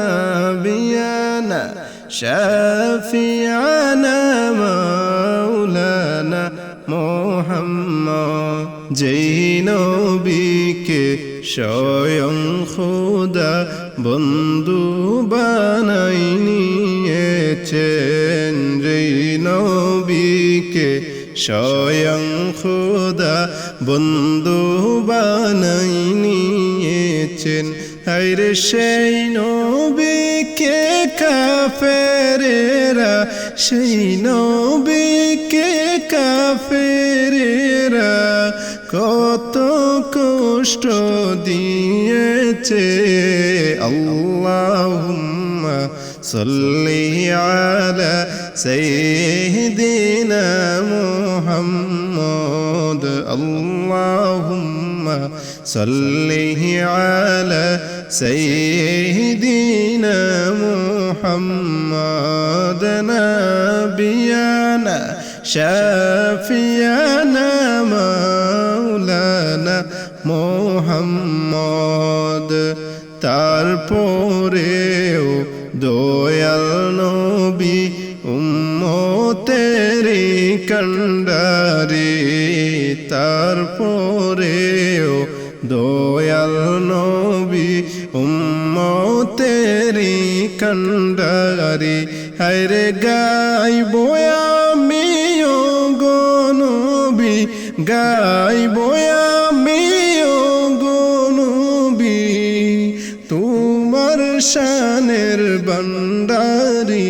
نبينا شافينا مولانا محمد যেই নবীকে স্বয়ং খোদা বন্ধু বানাই নিয়েছেন যেই নবীকে স্বয়ং খোদা বন্ধু বানাই নিয়েছেন হাইরে সেই নবীকে কাফেরেরা, সেই নবীকে কাফেরেরা কত কষ্ট দিয়েছে। আল্লাহুম্মা সাল্লি আলা সাইয়্যিদিনা মুহাম্মদ। আল্লাহুম্মা সাল্লি আলা সাইয়্যিদিনা মুহাম্মদ নাবিয়ানা শাফিয়ানা মাওলানা মোহাম্মদ তারপরেও দয়াল নবী উম্মতেরি কন্ডারে তারপরেও দয়াল নবী উম্মতেরি কন্ডারে হায়রে গাইব আমিও গনবী গাইব আমিও গনবী তোমার শানের বন্ডারি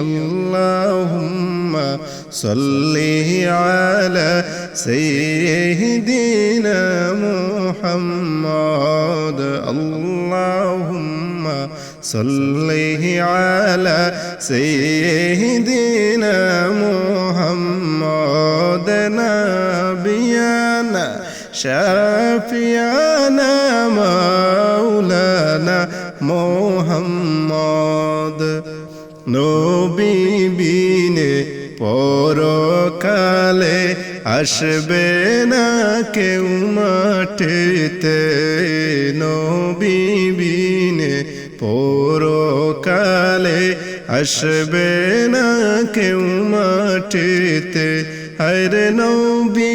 আল্লাহুম্মা সাল্লি আলা সাইয়্যিদিনা মুহাম্মদ আল্লাহুম্মা সাল্লি আলা সাইয়্যিদিনা মুহাম্মদ নাবিয়ানা শাফিয়ানা মাওলানা মোহাম্মদ নবী বিনে পরকালে আসবে না কেউ মাটিতে নবীবিনে পরকালে আসবে না কেউ মাটিতে। হরে নবী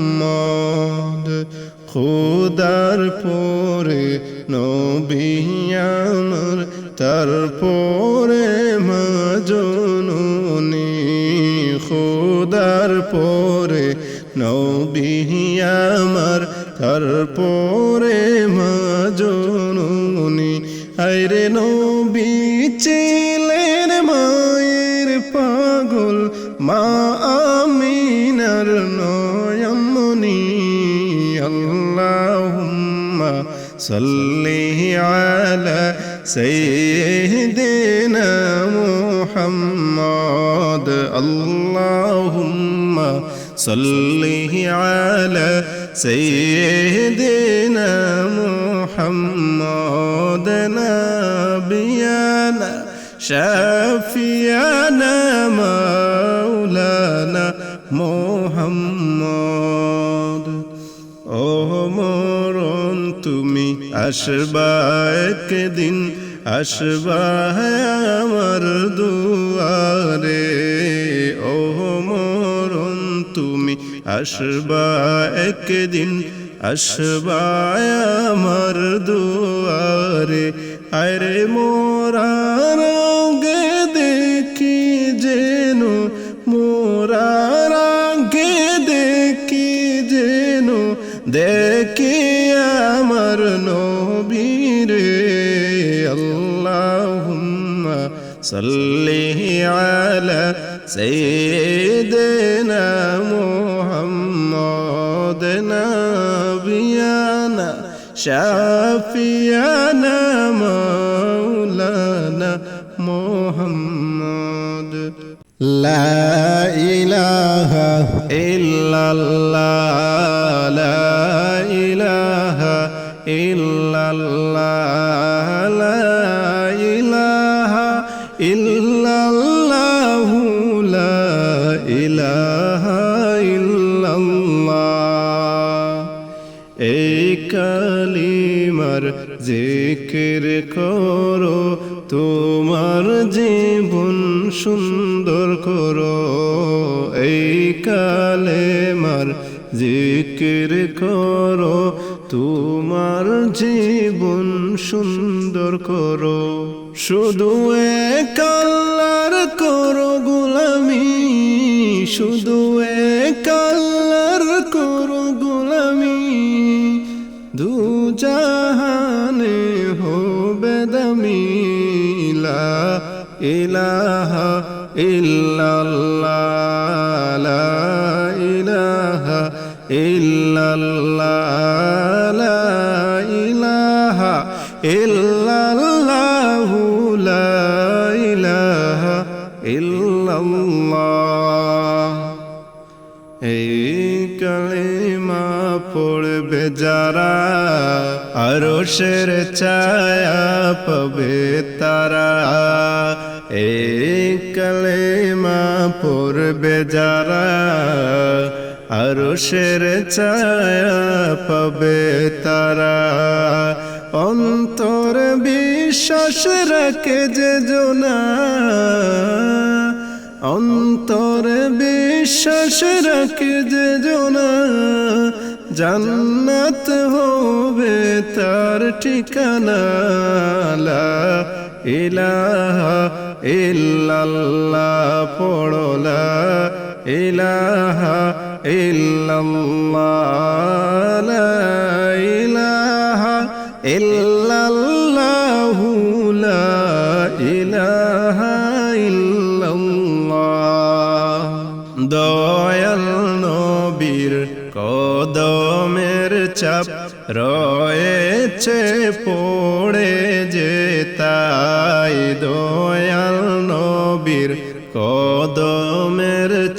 খুদার পরে নবী আমার তারপরে মাজনুনি খুদার পরে নবী আমার তারপরে মাজনুনি আইরে নবী আল্লাহুম্মা সাল্লি আলা সাইয়্যিদিনা মুহাম্মদ আল্লাহুম্মা সাল্লি আলা সাইয়্যিদিনা মুহাম্মদ নাবিয়ানা আসবা একদিন আসবা আমার দুয়ারে। ও মরণ, তুমি আসবা একদিন আসবা আমার দুয়ারে। আরে মোরার নবীরে আল্লাহুম্মা সাল্লি আলা সাইয়্যিদিনা মুহাম্মদ নাবিয়ানা শাফিয়ানা মাওলানা মুহাম্মদ লা ইলাহা ইল্লাল্লাহ সুন্দর করো এই কালে মার জিকির করো, তোমার জীবন সুন্দর করো। শুধু এক আল্লাহর করো গুলামি, শুধু এক ইলাহা ইল্লাল্লাহ, লা ইলাহা ইল্লাল্লাহ, লা ইলাহা ইল্লাল্লাহু, লা ইলাহা ইল্লাল্লাহ। এই কালিমা পড়বে যারা আরও শের ছায়া পাবে তারা। পড়বে যারা আরও শের ছায়া পাবে তারা। অন্তর বিশ্বাস রাখে যে জোনা। অন্তরে বিশ্বাস রাখে যে জনা। জান্নাত হবে তার ঠিকানা। লা ইলাহা ইল্লাল্লাহ পড়লা ইলাহা ইল্লাল্লাহ ইলাহা ইল্লাল্লাহু, লা ইলাহা ইল্লাল্লাহ। দয়াল নবীর কদমের চাপ রয়েছে, পড়ে যে তাই দয়াল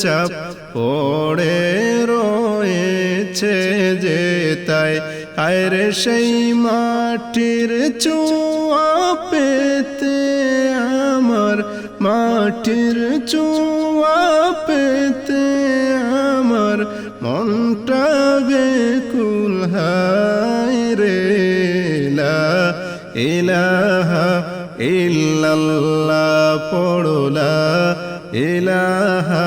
চাপ পড়ে রয়েছে যে তাই। আরে সেই মাটির চুয়া পেতে আমার, মাটির চুয়া পেতে আমার। মনটা বেকুল রে লা ইলাহা ইল্লাল্লাহ, পড়লা, ইলাহা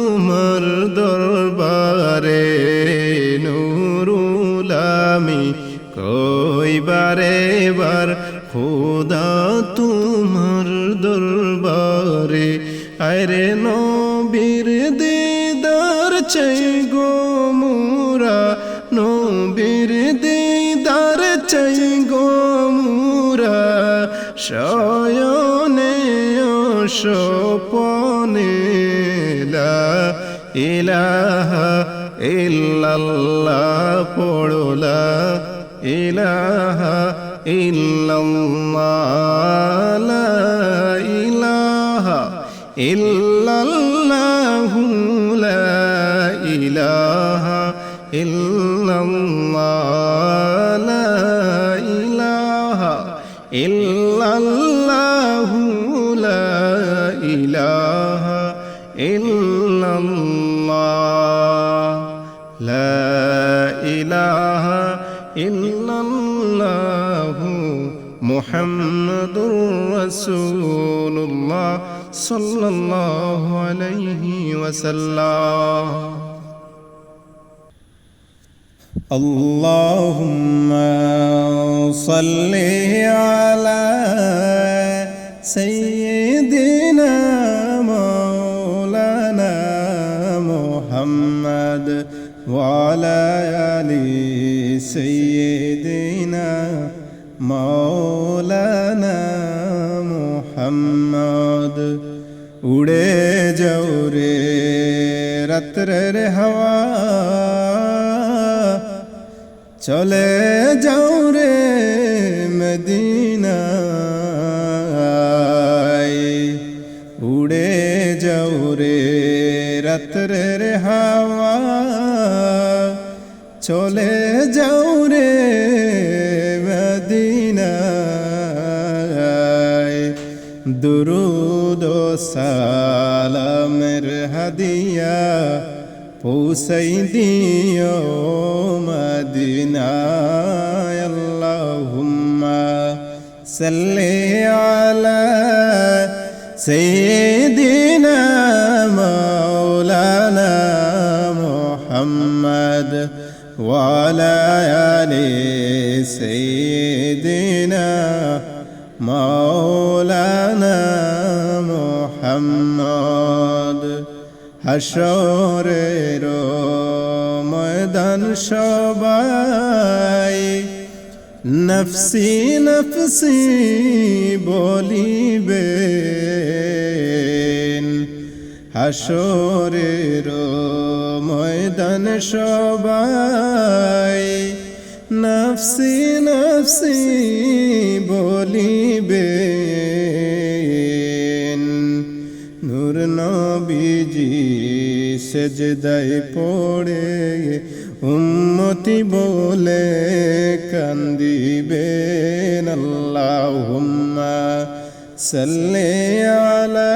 আরে নবীর দিদার চাই গো মুরা, নবীর দিদার চাই গো মুরা, শয়নে সপনে ইলাহা ইল্লাল্লাহ পড়লা ইলাহা ইল্লাল্লাহ। محمد رسول الله صلى الله عليه وسلم. اللهم صل على سيدنا مولانا محمد وعلى آله سيدنا মোহাম্মদ, উড়ে যাও রে, রাত্রের হাওয়া। চলে যাও রে মদিনা উড়ে যাও রে, রাত্রের হাওয়া। চলে যাও রে দুরুদ ও সালামের হাদিয়া পৌঁছাই দিও মদিনায় আল্লাহুম্মা সাল্লি আলা সাইয়্যিদিনা মাওলানা মুহাম্মদ وعلى آل سيدنا مولانا মোহাম্মদ। হাসরের ময়দান সবাই নফসি নফসি বলিবে হাসরের ময়দান সবাই নফসি নফসি বলিবে নূর নবীজি সেজদায় পড়ে উম্মতি বলে কান্দিবেন আল্লাহুম্মা সাল্লি আলা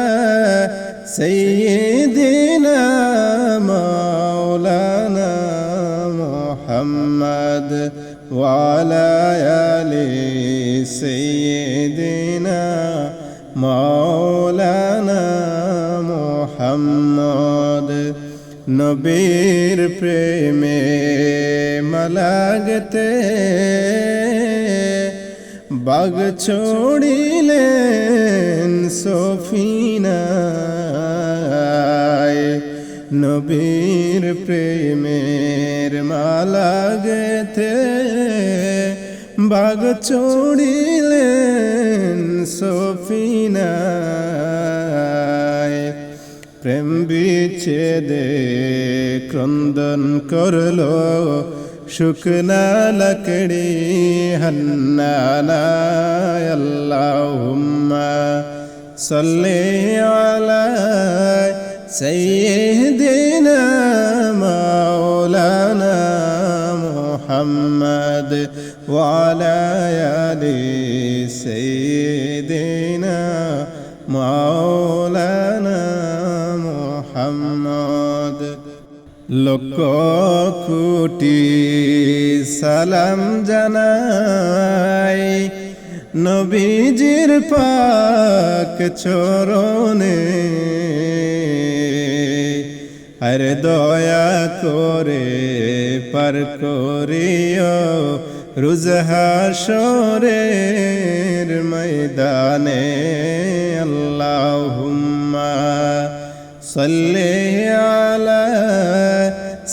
সাইয়্যিদিনা মাওলানা মুহাম্মদ وعلى آل سيدنا مولانا মোহাম্মদ নবীর প্রেমে মালাগতে বাগ ছড়িলেন সফিনায় নবীর প্রেমের মালাগতে বাগ ছড়িলেন সফিনায় প্রেম বিচ্ছেদে ক্রন্দন করল। শুকনা লকড়ি হন্নানায় আল্লাহুম্মা সাল্লি আলা সাইয়্যিদিনা মাওলানা মুহাম্মদ ওয়া লক্ষ কোটি সালাম জানাই। নবীজির পাক চরণে। আরে দয়া করে পার করিও রুজহাসরের ময়দানে। আল্লাহুম্মা সাল্লি আলা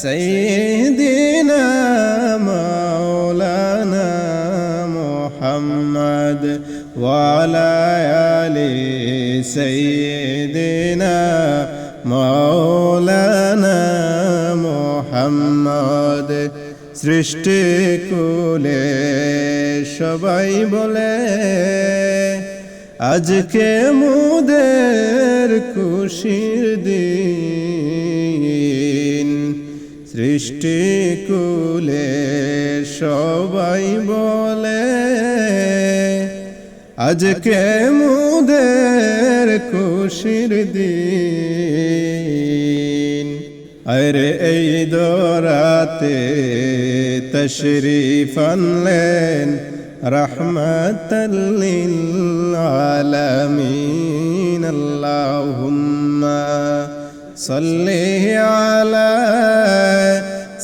সাইয়্যিদিনা মাওলানা মুহাম্মদ ওয়ালা আলি সাইয়্যিদিনা মাওলানা মুহাম্মদ সৃষ্টি কুলে সবাই বলে, আজকে মুদের খুশির দিন। সৃষ্টি কুলে সবাই বলে আজকে মুদের খুশির দিন? আরে এই দরাতে তশরিফ আনলেন রহমতাল্লিল আলামিন